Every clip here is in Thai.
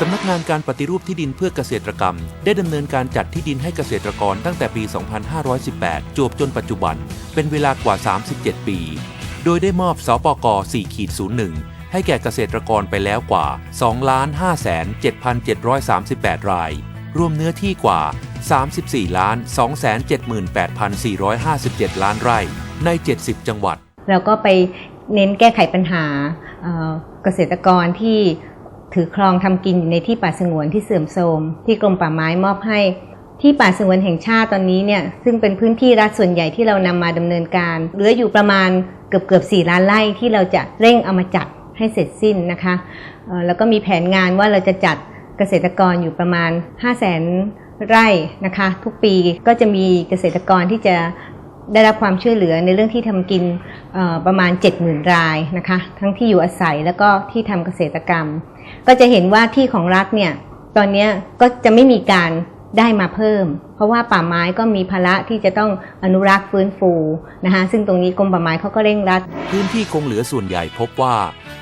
สำนักงานการปฏิรูปที่ดินเพื่อเกษตรกรรม ได้ดำเนินการจัดที่ดินให้เกษตรกรตั้งแต่ปี 2518 จวบจนปัจจุบัน เป็นเวลากว่า 37 ปี โดยได้มอบสปก4.01 ให้แก่เกษตรกรไปแล้วกว่า 2 5 7 7 3 8 ราย รวมเนื้อที่กว่า 34 2 7 8 4 5 7 ล้านไร่ ใน 70 จังหวัด เราก็ไปเน้นแก้ไขปัญหาเกษตรกรที่ถือครองทำกินอยู่ในที่ป่าสงวนที่เสื่อมโทรมที่กรมป่าไม้มอบให้ที่ป่าสงวนแห่งชาติตอนนี้เนี่ยซึ่งเป็นพื้นที่รัฐส่วนใหญ่ที่เรานำมาดำเนินการเหลืออยู่ประมาณเกือบเกือบ4ล้านไร่ที่เราจะเร่งเอามาจัดให้เสร็จสิ้นนะคะแล้วก็มีแผนงานว่าเราจะจัดเกษตรกรอยู่ประมาณ 5 0 0 0 0 0ไร่นะคะ ทุกปีก็จะมีเกษตรกรที่จะได้รับความช่วยเหลือในเรื่องที่ทำกิน ประมาณ 70,000 รายนะคะ ทั้งที่อยู่อาศัยแล้วก็ที่ทำเกษตรกรรม ก็จะเห็นว่าที่ของรัฐเนี่ยตอนนี้ก็จะไม่มีการได้มาเพิ่ม เพราะว่าป่าไม้ก็มีภาระที่จะต้องอนุรักษ์ฟื้นฟูนะคะซึ่งตรงนี้กรมป่าไม้เขาก็เร่งรัด พื้นที่คงเหลือส่วนใหญ่พบว่า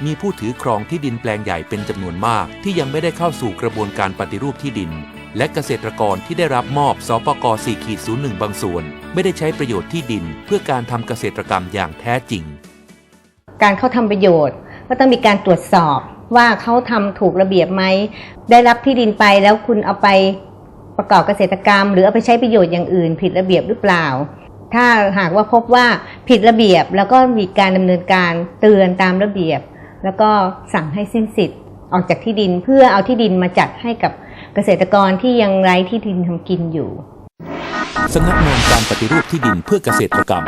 มีผู้ถือครองที่ดินแปลงใหญ่เป็นจำนวนมาก ที่ยังไม่ได้เข้าสู่กระบวนการปฏิรูปที่ดิน และเกษตรกรที่ได้รับมอบสปก4ขีด01 บางส่วน ไม่ได้ใช้ประโยชน์ที่ดิน เพื่อการทำเกษตรกรรมอย่างแท้จริง การเข้าทำประโยชน์ ก็ต้องมีการตรวจสอบว่าเขาทำถูกระเบียบไหม ได้รับที่ดินไปแล้วคุณเอาไปประกอบเกษตรกรรม หรือเอาไปใช้ประโยชน์อย่างอื่น ผิดระเบียบหรือเปล่า ถ้าหากว่าพบว่าผิดระเบียบแล้วก็มีการดำเนินการเตือนตามระเบียบ แล้วก็สั่งให้สิ้นสิทธิ์ออกจากที่ดินเพื่อเอาที่ดินมาจัดให้กับ เกษตรกรที่ยังไร้ที่ดินทำกินอยู่ สำนักงานการปฏิรูปที่ดินเพื่อเกษตรกรรม